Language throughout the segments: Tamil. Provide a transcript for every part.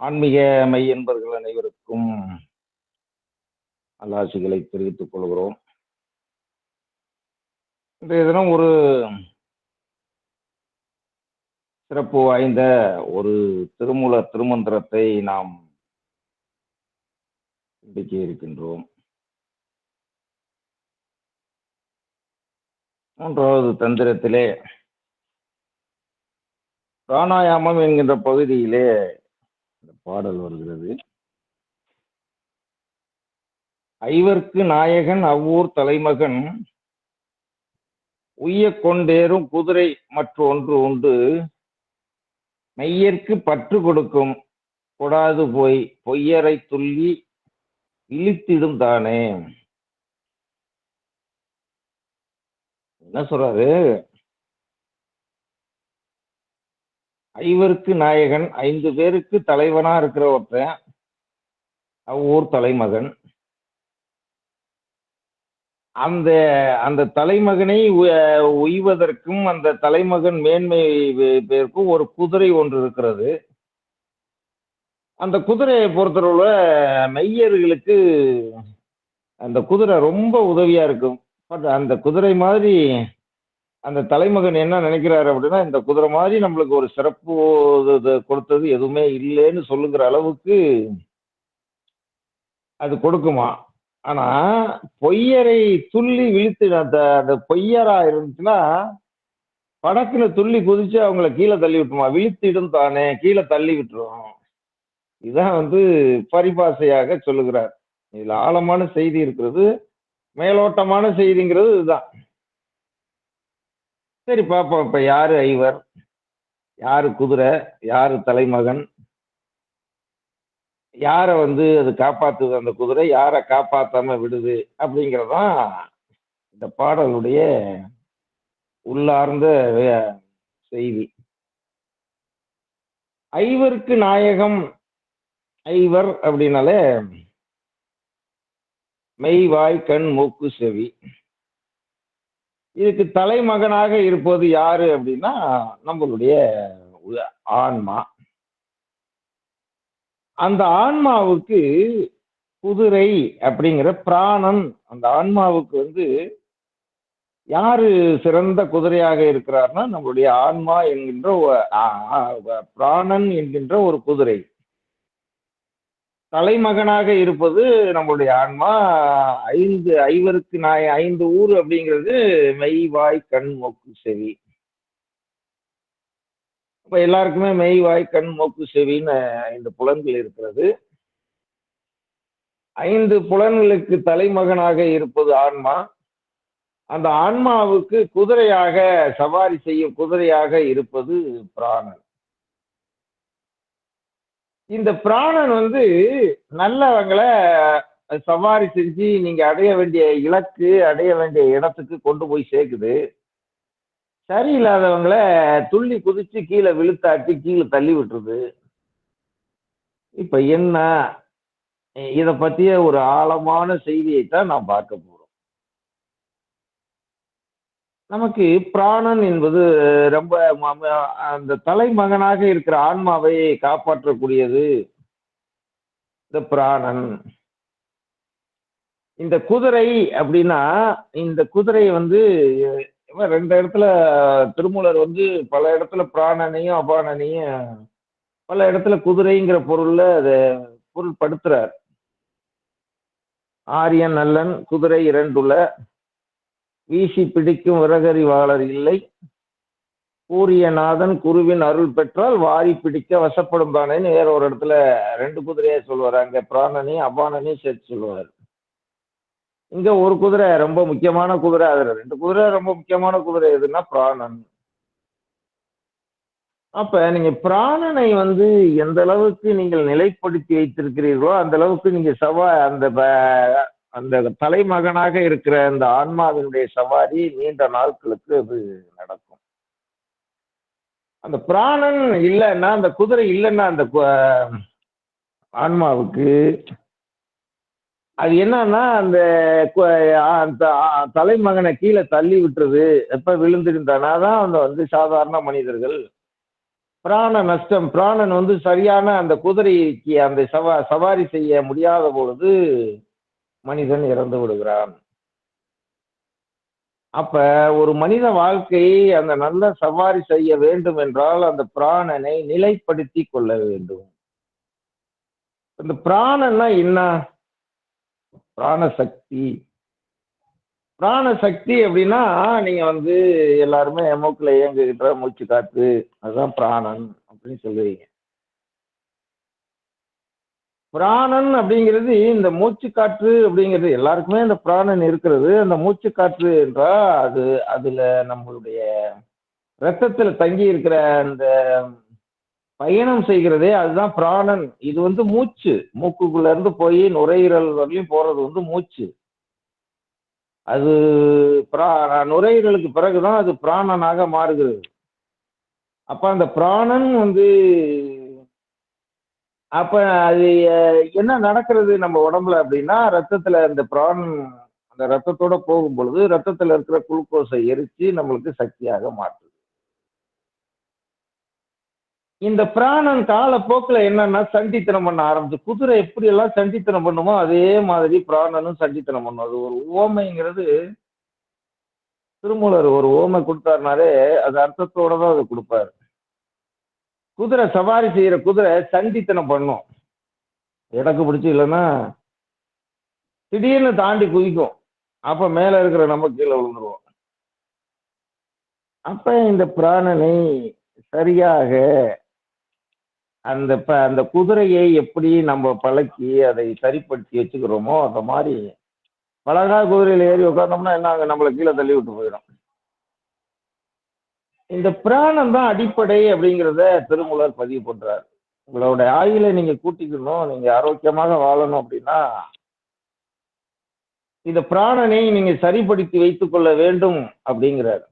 ஆன்மீக மை என்பர்கள் அனைவருக்கும் நல்லாசிகளை தெரிவித்துக் கொள்கிறோம். இன்றைய தினம் ஒரு சிறப்பு வாய்ந்த ஒரு திருமூல திருமந்திரத்தை நாம் சிந்திக்க இருக்கின்றோம். மூன்றாவது தந்திரத்திலே பிராணாயாமம் என்கின்ற பகுதியிலே இந்த பாடல் வருகிறது. ஐவர்க்கு நாயகன் அவ்வூர் தலைமகன். உய்ய கொண்டேறும் குதிரை மற்றொன்று உண்டு. மெய்யற்கு பற்று கொடுக்கும். கொடாது போய் பொய்யரை துள்ளி இழித்திடும் தானே. என்ன சொல்றாரு? ஐவருக்கு நாயகன் ஐந்து பேருக்கு தலைவனா இருக்கிற ஒருத்தன் அவ்வூர் தலைமகன். அந்த அந்த தலைமகனை உய்வதற்கும் அந்த தலைமகன் மேன்மை பேருக்கும் ஒரு குதிரை ஒன்று இருக்கிறது. அந்த குதிரையை பொறுத்தளவுல மெய்யர்களுக்கு அந்த குதிரை ரொம்ப உதவியா இருக்கும். பட் அந்த குதிரை மாதிரி அந்த தலைமகன் என்ன நினைக்கிறாரு அப்படின்னா இந்த குதிரை மாதிரி நம்மளுக்கு ஒரு சிறப்பு கொடுத்தது எதுவுமே இல்லைன்னு சொல்லுங்கிற அளவுக்கு அது கொடுக்குமா? ஆனா பொய்யரை துள்ளி விழித்து அந்த அந்த பொய்யரா இருந்துச்சுன்னா படக்குன்னு துள்ளி குதிச்சு அவங்கள கீழே தள்ளி விட்டுருமா? விழித்திடும் தானே கீழே தள்ளி விட்டுரும். இதான் வந்து பரிபாசையாக சொல்லுகிறார். இதுல ஆழமான செய்தி இருக்கிறது மேலோட்டமான செய்திங்கிறது இதுதான். சரி பார்ப்போம். இப்போ யார் ஐவர்? யார் குதிரை? யார் தலைமகன்? யாரை வந்து அது காப்பாற்றுது அந்த குதிரை? யாரை காப்பாற்றாமல் விடுது? அப்படிங்கிறதான் இந்த பாடலுடைய உள்ளார்ந்த வே- செய்தி. ஐவருக்கு நாயகம் ஐவர் அப்படின்னாலே மெய் வாய் கண் மூக்கு செவி. இதுக்கு தலைமகனாக இருப்பது யாரு அப்படின்னா நம்மளுடைய உ- ஆன்மா. அந்த ஆன்மாவுக்கு குதிரை அப்படிங்கிற பிராணன் அந்த ஆன்மாவுக்கு வந்து யாரு சிறந்த குதிரையாக இருக்கிறார்னா நம்மளுடைய ஆன்மா என்கின்ற ஆ- பிராணன் என்கின்ற ஒரு குதிரை. தலைமகனாக இருப்பது நம்மளுடைய ஆன்மா. ஐந்து ஐவருக்கு நாய் ஐந்து ஊர் அப்படிங்கிறது மெய் வாய் கண் மூக்கு செவி. இப்ப எல்லாருக்குமே மெய் வாய் கண் மூக்கு செவின்னு ஐந்து புலன்கள் இருக்கிறது. ஐந்து புலன்களுக்கு தலைமகனாக இருப்பது ஆன்மா. அந்த ஆன்மாவுக்கு குதிரையாக சவாரி செய்யும் குதிரையாக இருப்பது பிராணன். இந்த பிராணன் வந்து நல்லவங்களை சவாரி செஞ்சு நீங்க அடைய வேண்டிய இலக்கு அடைய வேண்டிய இடத்துக்கு கொண்டு போய் சேர்க்குது. சரியில்லாதவங்களை துள்ளி குதிச்சு கீழே விழுத்தாட்டி கீழே தள்ளி விட்டுருது. இப்ப என்ன? இதை பத்திய ஒரு ஆழமான செய்தியை தான் நான் பார்க்க போறேன். நமக்கு பிராணன் என்பது ரொம்ப அந்த தலைமகனாக இருக்கிற ஆன்மாவை காப்பாற்றக்கூடியது. இந்த பிராணன். இந்த குதிரை அப்படின்னா இந்த குதிரை வந்து ரெண்டு இடத்துல திருமூலர் வந்து பல இடத்துல பிராணனையும் அபானனையும் பல இடத்துல குதிரைங்கிற பொருள்ல அதை பொருள்படுத்துறார். ஆரியன் நல்லன் குதிரை இரண்டுல. வீசி பிடிக்கும் விறகறிவாளர் இல்லை. கூரியநாதன் குருவின் அருள் பெற்றால் வாரி பிடிக்க வசப்படும் தானேன்னு வேற ஒரு இடத்துல ரெண்டு குதிரையை சொல்லுவார் அங்க பிராணனி அபானனி சேர்த்து சொல்லுவார் இங்க ஒரு குதிரை ரொம்ப முக்கியமான குதிரை. அதுல ரெண்டு குதிரை ரொம்ப முக்கியமான குதிரை எதுன்னா பிராணன். அப்ப நீங்க பிராணனை வந்து எந்த அளவுக்கு நீங்கள் நிலைப்படுத்தி வைத்திருக்கிறீர்களோ அந்த அளவுக்கு நீங்க சவா அந்த அந்த தலைமகனாக இருக்கிற அந்த ஆன்மாவினுடைய சவாரி நீண்ட நாட்களுக்கு அது நடக்கும். அந்த பிராணன் இல்லைன்னா அந்த குதிரை இல்லைன்னா அந்த கு- ஆன்மாவுக்கு அது என்னன்னா அந்த அந்த தலைமகனை கீழே தள்ளி விட்டுறது எப்ப விழுந்திருந்தானா தான் அந்த வந்து சாதாரண மனிதர்கள். பிராண நஷ்டம் பிராணன் வந்து சரியான அந்த குதிரைக்கு அந்த சவா சவாரி செய்ய முடியாத பொழுது மனிதன் இறந்து விடுகிறான். அப்ப ஒரு மனித வாழ்க்கையை அந்த நல்ல சவாரி செய்ய வேண்டும் என்றால் அந்த பிராணனை நிலைப்படுத்தி கொள்ள வேண்டும். இந்த பிராணன்னா என்ன? பிராண சக்தி பிராண சக்தி அப்படின்னா நீங்க வந்து எல்லாருமே மூக்குல இயங்குகின்ற மூச்சு காத்து அதுதான் பிராணன் அப்படின்னு சொல்லுவீங்க. பிராணன் அப்படிங்கிறது இந்த மூச்சு காற்று அப்படிங்கிறது எல்லாருக்குமே இந்த பிராணன் இருக்கிறது. அந்த மூச்சு காற்று என்றால் அது அதில் நம்மளுடைய ரத்தத்தில் தங்கி இருக்கிற அந்த பயணம் செய்கிறதே அதுதான் பிராணன். இது வந்து மூச்சு. மூக்குக்குள்ள இருந்து போய் நுரையீரல் வரலையும் போறது வந்து மூச்சு. அது பிரா நுரையீரலுக்கு பிறகுதான் அது பிராணனாக மாறுகிறது. அப்ப அந்த பிராணன் வந்து அப்ப அது என்ன நடக்கிறது நம்ம உடம்புல அப்படின்னா ரத்தத்துல அந்த பிராணம் அந்த ரத்தத்தோட போகும் பொழுது ரத்தத்துல இருக்கிற குளுக்கோஸை எரிச்சு நம்மளுக்கு சக்தியாக மாற்றுது. இந்த பிராணன் காலப்போக்கில் என்னன்னா சண்டித்தனம் பண்ண ஆரம்பிச்சு குதிரை எப்படி எல்லாம் சண்டித்தனம் பண்ணுமோ அதே மாதிரி பிராணனும் சண்டித்தனம் பண்ணும். அது ஒரு ஓமைங்கிறது திருமூலர் ஒரு ஓமை கொடுத்தாருனாலே அது அர்த்தத்தோட தான் அதை கொடுப்பாரு. குதிரை சவாரி செய்யற குதிரை சண்டித்தனம் பண்ணும். இடக்கு பிடிச்சி இல்லைன்னா திடீர்னு தாண்டி குதிக்கும். அப்ப மேல இருக்கிற நம்ம கீழே விழுந்துருவோம். அப்ப இந்த பிராணனை சரியாக அந்த ப- அந்த குதிரையை எப்படி நம்ம பழக்கி அதை சரிப்படுத்தி வச்சுக்கிறோமோ அந்த மாதிரி பழகா குதிரையில ஏறி உட்காந்தோம்னா என்ன ஆகும்? நம்மளை கீழே தள்ளி விட்டு போயிடும். இந்த பிராணம் தான் அடிப்படை அப்படிங்கிறத திருமூலர் பதிவு பண்றார். உங்களோட ஆயுளை நீங்க கூட்டிக்கணும் நீங்க ஆரோக்கியமாக வாழணும் அப்படின்னா இந்த பிராணனை நீங்க சரிப்படுத்தி வைத்துக் கொள்ள வேண்டும் அப்படிங்கிறார்.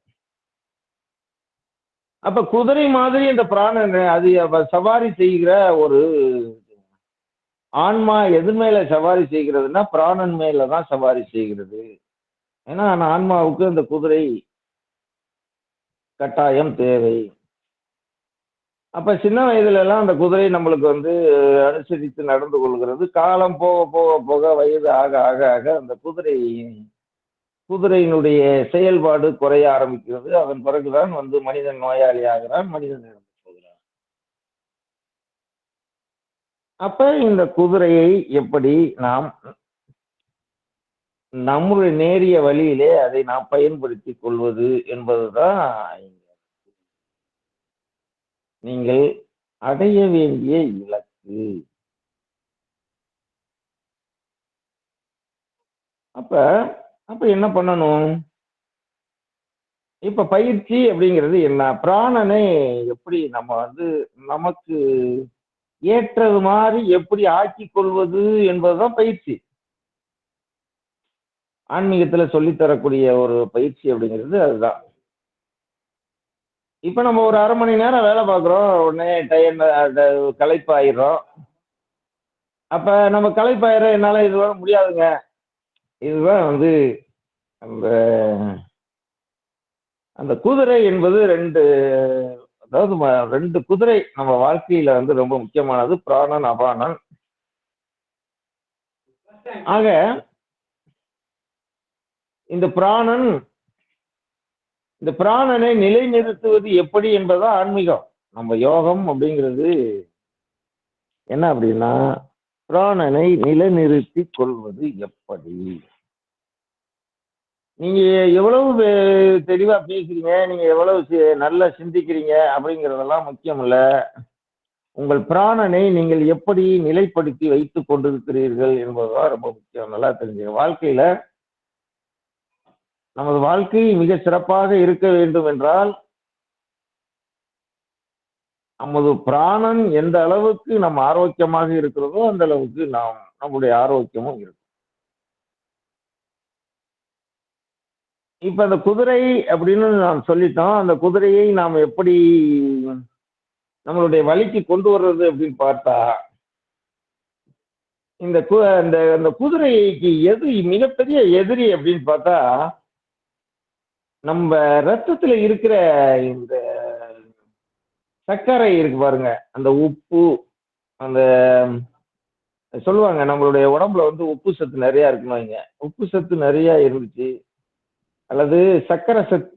அப்ப குதிரை மாதிரி இந்த பிராணன் அது சவாரி செய்கிற ஒரு ஆன்மா எது மேல சவாரி செய்கிறதுனா பிராணன் மேல தான் சவாரி செய்கிறது. ஏன்னா அந்த ஆன்மாவுக்கு அந்த குதிரை கட்டாயம் தேவை. அப்ப சின்ன வயதுல எல்லாம் அந்த குதிரை நம்மளுக்கு வந்து அனுசரித்து நடந்து கொள்கிறது. காலம் போக போக போக வயது ஆக ஆக ஆக அந்த குதிரை குதிரையினுடைய செயல்பாடு குறைய ஆரம்பிக்கிறது. அதன் பிறகுதான் வந்து மனிதன் நோயாளி ஆகிறான் மனிதன் இறந்து போகிறான். அப்ப இந்த குதிரையை எப்படி நாம் நம்முடைய நேரிய வழியிலே அதை நாம் பயன்படுத்தி கொள்வது என்பதுதான் நீங்கள் அடைய வேண்டிய இலக்கு. அப்ப அப்ப என்ன பண்ணணும்? இப்ப பயிற்சி அப்படிங்கிறது என்ன? பிராணனை எப்படி நம்ம வந்து நமக்கு ஏற்றது மாதிரி எப்படி ஆக்கி கொள்வது என்பதுதான் பயிற்சி. ஆன்மீகத்தில் சொல்லித் தரக்கூடிய ஒரு பயிற்சி அப்படிங்கிறது அதுதான். இப்போ நம்ம ஒரு அரை மணி நேரம் வேலை பார்க்குறோம். உடனே டயர் களைப்பாயிடுறோம். அப்போ நம்ம களைப்பாயிரம் என்னால் இதுவாக முடியாதுங்க. இதுதான் வந்து அந்த அந்த குதிரை என்பது ரெண்டு அதாவது ரெண்டு குதிரை நம்ம வாழ்க்கையில வந்து ரொம்ப முக்கியமானது. பிராணன் அபானன் ஆக இந்த பிராணன் இந்த பிராணனை நிலைநிறுத்துவது எப்படி என்பதா ஆன்மீகம். நம்ம யோகம் அப்படிங்கிறது என்ன அப்படின்னா பிராணனை நிலைநிறுத்தி கொள்வது எப்படி? நீங்க எவ்வளவு தெளிவா பேசுறீங்க நீங்க எவ்வளவு நல்லா சிந்திக்கிறீங்க அப்படிங்கறதெல்லாம் முக்கியம் இல்ல உங்கள் பிராணனை நீங்கள் எப்படி நிலைப்படுத்தி வைத்து கொண்டிருக்கிறீர்கள் என்பதுதான் ரொம்ப முக்கியம். நல்லா தெரிஞ்சுங்க. வாழ்க்கையில நமது வாழ்க்கை மிக சிறப்பாக இருக்க வேண்டும் என்றால் நமது பிராணன் எந்த அளவுக்கு நம்ம ஆரோக்கியமாக இருக்கிறதோ அந்த அளவுக்கு நாம் நம்முடைய ஆரோக்கியமும் இருக்கும். இப்ப அந்த குதிரை அப்படின்னு நாம் சொல்லிட்டோம். அந்த குதிரையை நாம் எப்படி நம்மளுடைய வழிக்கு கொண்டு வர்றது அப்படின்னு பார்த்தா இந்த கு அந்த அந்த குதிரைக்கு எது மிகப்பெரிய எதிரி அப்படின்னு பார்த்தா நம்ம ரத்தத்துல இருக்கிற இந்த சர்க்கரை இருக்கு பாருங்க. அந்த உப்பு, அந்த சொல்லுவாங்க நம்மளுடைய உடம்புல வந்து உப்பு சத்து நிறையா இருக்குன்னு வைங்க. உப்பு சத்து நிறையா இருந்துச்சு, அல்லது சர்க்கரை சத்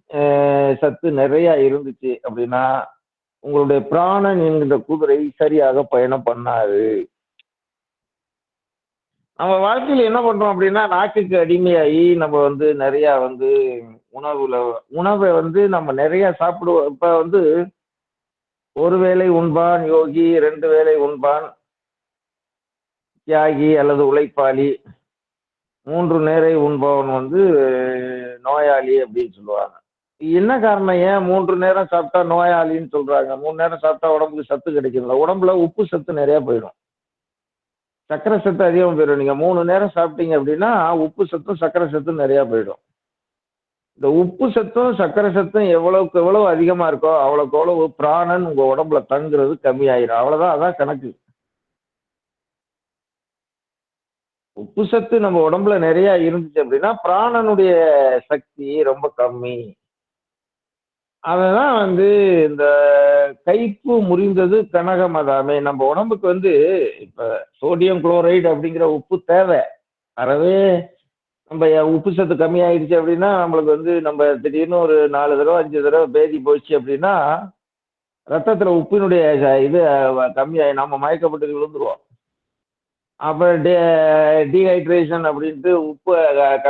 சத்து நிறையா இருந்துச்சு அப்படின்னா உங்களுடைய பிராணன் என்கின்ற குதிரை சரியாக பயணம் பண்ணாது. நம்ம வாழ்க்கையில் என்ன பண்றோம் அப்படின்னா நாட்டுக்கு அடிமையாகி நம்ம வந்து நிறைய வந்து உணவுல உணவை வந்து நம்ம நிறைய சாப்பிடுவோம். இப்ப வந்து ஒரு வேளை உண்பான் யோகி, ரெண்டு வேளை உண்பான் தியாகி அல்லது உழைப்பாளி. மூன்று நேரை உண்பவன் வந்து நோயாளி அப்படின்னு சொல்லுவாங்க. என்ன காரணம் ஏன் மூன்று நேரம் சாப்பிட்டா நோயாளின்னு சொல்றாங்க? மூணு நேரம் சாப்பிட்டா உடம்புக்கு சத்து கிடைக்கும்ல. உடம்புல உப்பு சத்து நிறைய போயிடும். சர்க்கரை சத்து அதிகமாக போயிடும். நீங்கள் மூணு நேரம் சாப்பிட்டீங்க அப்படின்னா உப்பு சத்தும், சர்க்கரை சத்தும் நிறையா போயிடும். இந்த உப்பு சத்தும், சர்க்கரை சத்தும் எவ்வளவுக்கு எவ்வளவு அதிகமாக இருக்கோ, அவ்வளோக்கு அவ்வளவு பிராணன் உங்கள் உடம்புல தங்குறது கம்மியாயிரும். அவ்வளோதான் அதான் கணக்கு. உப்பு சத்து நம்ம உடம்புல நிறையா இருந்துச்சு அப்படின்னா பிராணனுடைய சக்தி ரொம்ப கம்மி. அததான் வந்து இந்த கைப்பு முறிந்தது கனகமதாமே. நம்ம உடம்புக்கு வந்து இப்ப சோடியம் குளோரைடு அப்படிங்கிற உப்பு தேவை அறவே நம்ம உப்பு சத்து கம்மியாயிடுச்சு அப்படின்னா நம்மளுக்கு வந்து நம்ம திடீர்னு ஒரு நாலு தடவை அஞ்சு தடவை பேதி போச்சு அப்படின்னா ரத்தத்தில் உப்பினுடைய இது கம்மியாயி நம்ம மயக்கப்பட்டு விழுந்துருவோம். அப்புறம் டீ டீஹைட்ரேஷன் அப்படின்ட்டு உப்பை க க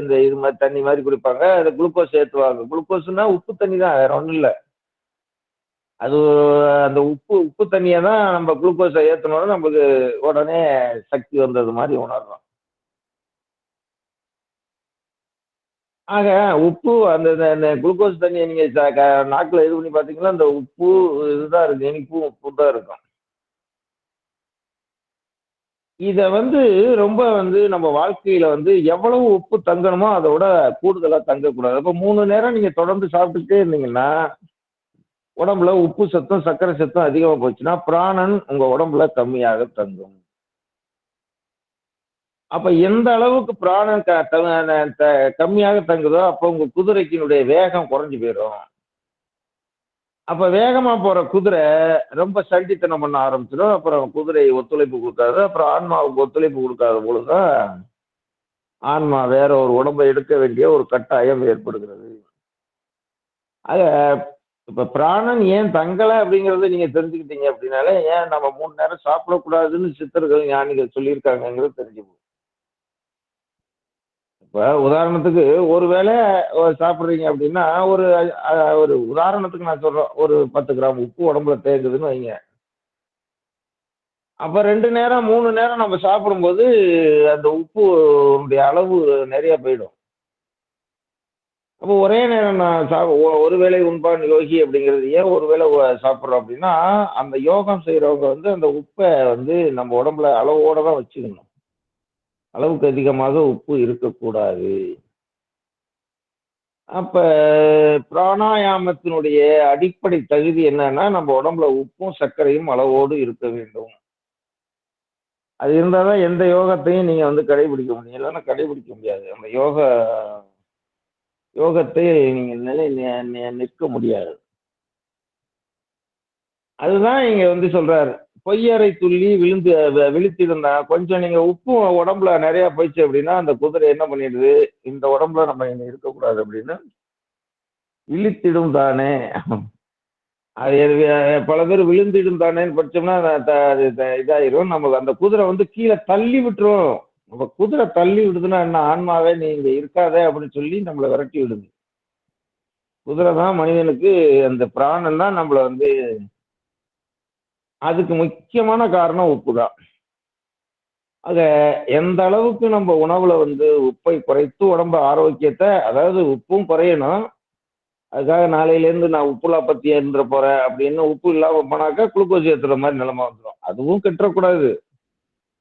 அந்த இது மாதிரி தண்ணி மாதிரி குடிப்பாங்க. அதுல குளுக்கோஸ் ஏற்றுவாங்க குளுக்கோஸ்ன்னா உப்பு தண்ணி தான் வேற ஒன்றும் இல்லை அது அந்த உப்பு உப்பு தண்ணியை தான் நம்ம குளுக்கோஸை ஏத்துனோனே நமக்கு உடனே சக்தி வந்தது மாதிரி உணர்றோம். ஆக உப்பு அந்த இந்த இந்த குளுக்கோஸ் தண்ணியை நீங்கள் நாக்கில் இது பண்ணி பார்த்தீங்கன்னா, அந்த உப்பு இதுதான் இருக்கும். இனிப்பும் உப்பு தான் இருக்கும். இதை வந்து ரொம்ப வந்து நம்ம வாழ்க்கையில வந்து எவ்வளவு உப்பு தங்கணுமோ, அதோட கூடுதலா தங்கக்கூடாது. அப்போ மூணு நேரம் நீங்க தொடர்ந்து சாப்பிட்டுட்டே இருந்தீங்கன்னா, உடம்புல உப்பு சத்தும், சர்க்கரை சத்தம் அதிகமாக போச்சுன்னா, பிராணன் உங்க உடம்புல கம்மியாக தங்கும். அப்ப எந்த அளவுக்கு பிராணம் த த கம்மியாக தங்குதோ, அப்போ உங்க குதிரைக்கினுடைய வேகம் குறைஞ்சு போயிடும் அப்போ வேகமாக போகிற குதிரை ரொம்ப சண்டித்தனம் பண்ண ஆரம்பிச்சிடும். அப்புறம் குதிரை ஒத்துழைப்பு கொடுக்காது. அப்புறம் ஆன்மாவுக்கு ஒத்துழைப்பு கொடுக்காத பொழுது ஆன்மா வேற ஒரு உடம்பை எடுக்க வேண்டிய ஒரு கட்டாயம் ஏற்படுகிறது. அத இப்போ பிராணன் ஏன் தங்கலை அப்படிங்கிறத நீங்கள் தெரிஞ்சுக்கிட்டீங்க அப்படின்னாலே ஏன் நம்ம மூணு நேரம் சாப்பிடக்கூடாதுன்னு சித்தர்கள், ஞானிகள் சொல்லியிருக்காங்கங்கிறது தெரிஞ்சு இப்போ உதாரணத்துக்கு ஒரு சாப்பிட்றீங்க அப்படின்னா ஒரு ஒரு உதாரணத்துக்கு நான் சொல்கிறேன் ஒரு 10 கிராம் உப்பு உடம்புல தேங்குதுன்னு வைங்க. அப்போ ரெண்டு நேரம், மூணு நேரம் நம்ம சாப்பிடும்போது, அந்த உப்பு அளவு நிறையா போயிடும். அப்போ ஒரே நேரம் நான் சா ஒரு வேளை உண்பான் யோகி அப்படிங்கிறது ஏன் ஒரு வேளை சாப்பிட்றோம் அப்படின்னா அந்த யோகம் செய்கிறவங்க வந்து அந்த உப்பை வந்து நம்ம உடம்புல அளவோட தான் வச்சுக்கணும். அளவுக்கு அதிகமாக உப்பு இருக்கக்கூடாது. அப்ப பிராணாயாமத்தினுடைய அடிப்படை தகுதி என்னன்னா, நம்ம உடம்புல உப்பும், சர்க்கரையும் அளவோடு இருக்க வேண்டும். அது இருந்தால் தான் எந்த யோகத்தையும் நீங்கள் வந்து கடைபிடிக்க முடியும். இல்லைன்னா கடைபிடிக்க முடியாது. அந்த யோக யோகத்தை நீங்கள் நிலை நிற்க முடியாது. அதுதான் இங்கே வந்து சொல்கிறாரு பொய்யரை துள்ளி விழுந்து வ கொஞ்சம் நீங்க உப்பு உடம்புல நிறைய போயிடுச்சு அப்படின்னா அந்த குதிரை என்ன பண்ணிடுது, இந்த உடம்புல நம்ம இனி இருக்கக்கூடாது அப்படின்னு விழித்திடும் தானே. அது பல பேர் விழுந்திடும் தானேன்னு படிச்சோம்னா, த அது த இதாயிரும். நமக்கு அந்த குதிரை வந்து கீழே தள்ளி விட்டுரும். நம்ம குதிரை தள்ளி விடுதுன்னா என்ன, ஆன்மாவே நீ இங்க இருக்காத அப்படின்னு சொல்லி நம்மளை விரட்டி விடுது. குதிரை தான் மனிதனுக்கு அந்த பிராணம் தான் நம்மளை வந்து அதுக்கு முக்கியமான காரணம் உப்பு தான். ஆக எந்த அளவுக்கு நம்ம உணவுல வந்து உப்பை குறைத்து உடம்பு ஆரோக்கியத்தை அதாவது உப்பும் குறையணும். அதுக்காக நாளையிலேருந்து நான் உப்புலா பத்தி இருந்துற போறேன் அப்படின்னு உப்பு இல்லாம போனாக்கா, குளுக்கோஸ் ஏத்துற மாதிரி நிலைமை வந்துடும் அதுவும் கெட்டக்கூடாது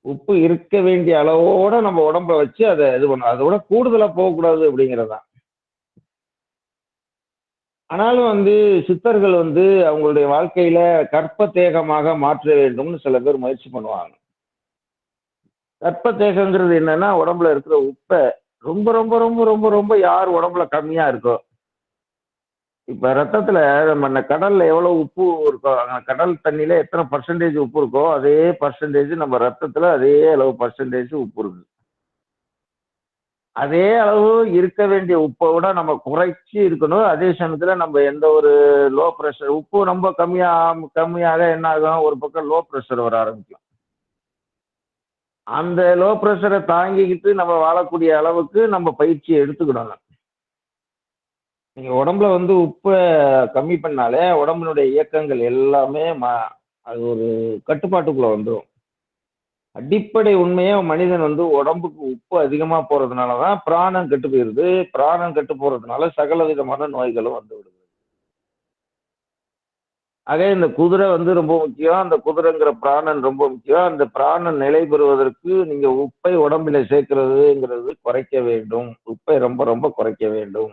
உப்பு இருக்க வேண்டிய அளவோட நம்ம உடம்ப வச்சு அதை இது பண்ணணும். அதோட கூடுதலாக கூடுதலா போகக்கூடாது அப்படிங்கிறதான் ஆனாலும் வந்து சித்தர்கள் வந்து அவங்களுடைய வாழ்க்கையில கற்ப தேகமாக மாற்ற வேண்டும்னு சில பேர் முயற்சி பண்ணுவாங்க. கற்ப தேகங்கிறது என்னன்னா, உடம்புல இருக்கிற உப்பை ரொம்ப ரொம்ப ரொம்ப ரொம்ப ரொம்ப யார் உடம்புல கம்மியா இருக்கோ இப்ப ரத்தத்துல நம்ம இந்த கடல்ல எவ்வளவு உப்பு இருக்கோ, கடல் தண்ணியில எத்தனை பர்சன்டேஜ் உப்பு இருக்கோ, அதே பர்சன்டேஜ் நம்ம ரத்தத்துல அதே அளவு பர்சன்டேஜ் உப்பு இருக்கு. அதே அளவு இருக்க வேண்டிய உப்பை விட நம்ம குறைச்சி இருக்கணும். அதே சமயத்துல நம்ம எந்த ஒரு லோ ப்ரெஷர் உப்பு ரொம்ப கம்மியா கம்மியாக என்ன ஆகும்? ஒரு பக்கம் லோ ப்ரெஷர் வர ஆரம்பிக்கும். அந்த லோ ப்ரெஷரை தாங்கிக்கிட்டு நம்ம வாழக்கூடிய அளவுக்கு நம்ம பயிற்சியை எடுத்துக்கிடணும். நீங்க உடம்புல வந்து உப்பை கம்மி பண்ணாலே, உடம்புனுடைய இயக்கங்கள் எல்லாமே ம அது ஒரு கட்டுப்பாட்டுக்குள்ள வந்துடும் அடிப்படை உண்மையே மனிதன் வந்து உடம்புக்கு உப்பு அதிகமா போறதுனால தான் பிராணம் கெட்டு போயிருது. பிராணம் கெட்டு போறதுனால சகல விதமான நோய்களும் வந்து விடுது. ஆக இந்த குதிரை வந்து ரொம்ப முக்கியம். அந்த குதிரைங்கிற பிராணன் ரொம்ப முக்கியம். அந்த பிராணன் நிலை பெறுவதற்கு நீங்க உப்பை உடம்பில சேர்க்கிறதுங்கிறது குறைக்க வேண்டும். உப்பை ரொம்ப ரொம்ப குறைக்க வேண்டும்.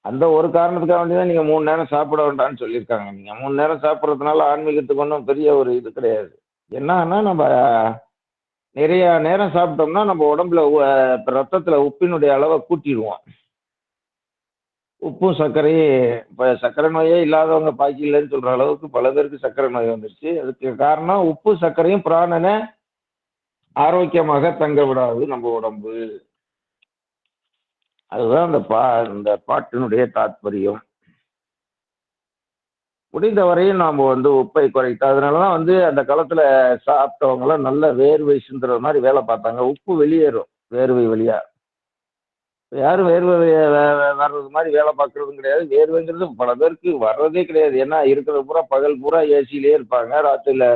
அந்த ஒரு காரணத்துக்காக வேண்டி தான் நீங்க மூணு நேரம் சாப்பிட வேண்டாம்னு சொல்லியிருக்காங்க. நீங்க மூணு நேரம் சாப்பிட்றதுனால ஆன்மீகத்துக்கு ஒன்றும் பெரிய ஒரு இது கிடையாது. என்னன்னா நம்ம நிறைய நேரம் சாப்பிட்டோம்னா, நம்ம உடம்புல ரத்தத்தில் உப்பினுடைய அளவை கூட்டிடுவோம் உப்பும், சர்க்கரையும் இப்போ சர்க்கரை நோயே இல்லாதவங்க பாக்கி இல்லைன்னு சொல்கிற அளவுக்கு பல பேருக்கு சர்க்கரை நோய் வந்துருச்சு. அதுக்கு காரணம் உப்பு, சர்க்கரையும் பிராணனை ஆரோக்கியமாக தங்க விடாது நம்ம உடம்பு. அதுதான் அந்த பா இந்த பாட்டினுடைய தாத்பரியம். முடிந்த வரையும் வந்து உப்பை குறைத்து அதனால தான் வந்து அந்த காலத்தில் சாப்பிட்டவங்கலாம் நல்ல வேர்வை சிந்துற வேலை பார்த்தாங்க. உப்பு வெளியேறும். வேர்வை வழியாக யாரும் வேர்வை வர்றது மாதிரி வேலை பார்க்குறதும் கிடையாது. வேர்வைங்கிறது பல பேருக்கு வர்றதே கிடையாது. ஏன்னா இருக்கிறது பூரா பகல் பூரா ஏசியிலே இருப்பாங்க. ராத்திரியில்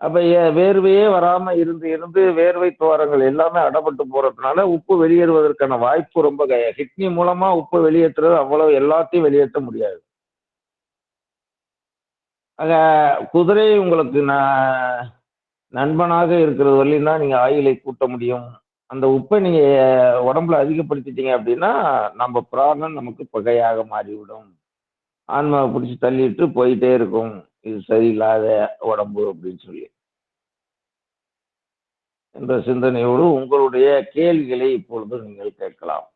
அப்போ வேர்வையே வராமல் இருந்து இருந்து வேர்வை துவாரங்கள் எல்லாமே அடப்பட்டு போகிறதுனால உப்பு வெளியேறுவதற்கான வாய்ப்பு ரொம்ப கிட்னி மூலமாக உப்பு வெளியேற்றுறது அவ்வளவு எல்லாத்தையும் வெளியேற்ற முடியாது. ஆக குதிரை உங்களுக்கு ந நண்பனாக இருக்கிறது வரையிலும் தான் நீங்க ஆயுளை கூட்ட முடியும். அந்த உப்பை நீங்கள் உடம்புல அதிகப்படுத்திட்டீங்க அப்படின்னா நம்ம பிராணம் நமக்கு பகையாக மாறிவிடும். ஆன்மாவை பிடிச்சி தள்ளிட்டு போயிட்டே இருக்கும். இது சரியில்லாத உடம்பு அப்படின்னு சொல்லி. என்ற சிந்தனையோடு உங்களுடைய கேள்விகளை இப்பொழுது நீங்கள் கேட்கலாம்.